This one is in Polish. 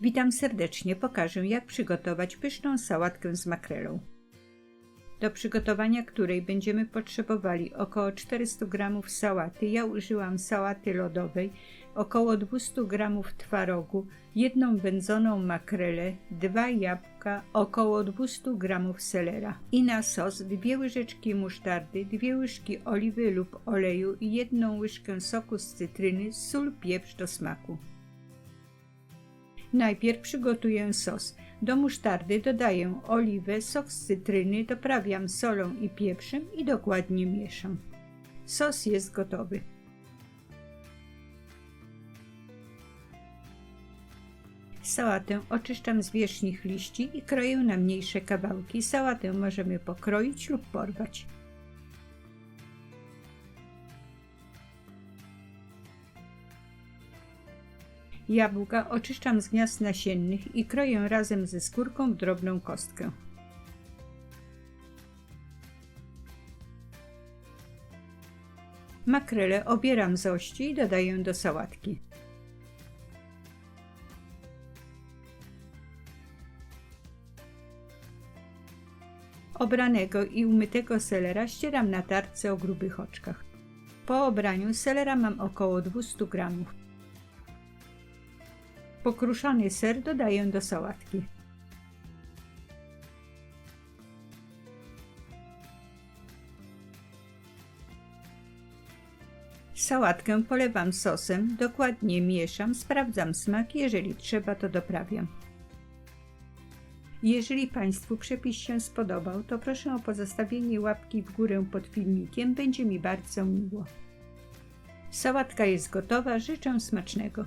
Witam serdecznie, pokażę jak przygotować pyszną sałatkę z makrelą. Do przygotowania której będziemy potrzebowali około 400 g sałaty. Ja użyłam sałaty lodowej, około 200 g twarogu, jedną wędzoną makrelę, dwa jabłka, około 200 g selera. I na sos dwie łyżeczki musztardy, dwie łyżki oliwy lub oleju i jedną łyżkę soku z cytryny, sól, pieprz do smaku. Najpierw przygotuję sos. Do musztardy dodaję oliwę, sok z cytryny, doprawiam solą i pieprzem i dokładnie mieszam. Sos jest gotowy. Sałatę oczyszczam z wierzchnich liści i kroję na mniejsze kawałki. Sałatę możemy pokroić lub porwać. Jabłka oczyszczam z gniazd nasiennych i kroję razem ze skórką w drobną kostkę. Makrele obieram z ości i dodaję do sałatki. Obranego i umytego selera ścieram na tarce o grubych oczkach. Po obraniu selera mam około 200 gramów. Pokruszony ser dodaję do sałatki. Sałatkę polewam sosem, dokładnie mieszam, sprawdzam smak, jeżeli trzeba to doprawiam. Jeżeli Państwu przepis się spodobał, to proszę o pozostawienie łapki w górę pod filmikiem, będzie mi bardzo miło. Sałatka jest gotowa, życzę smacznego.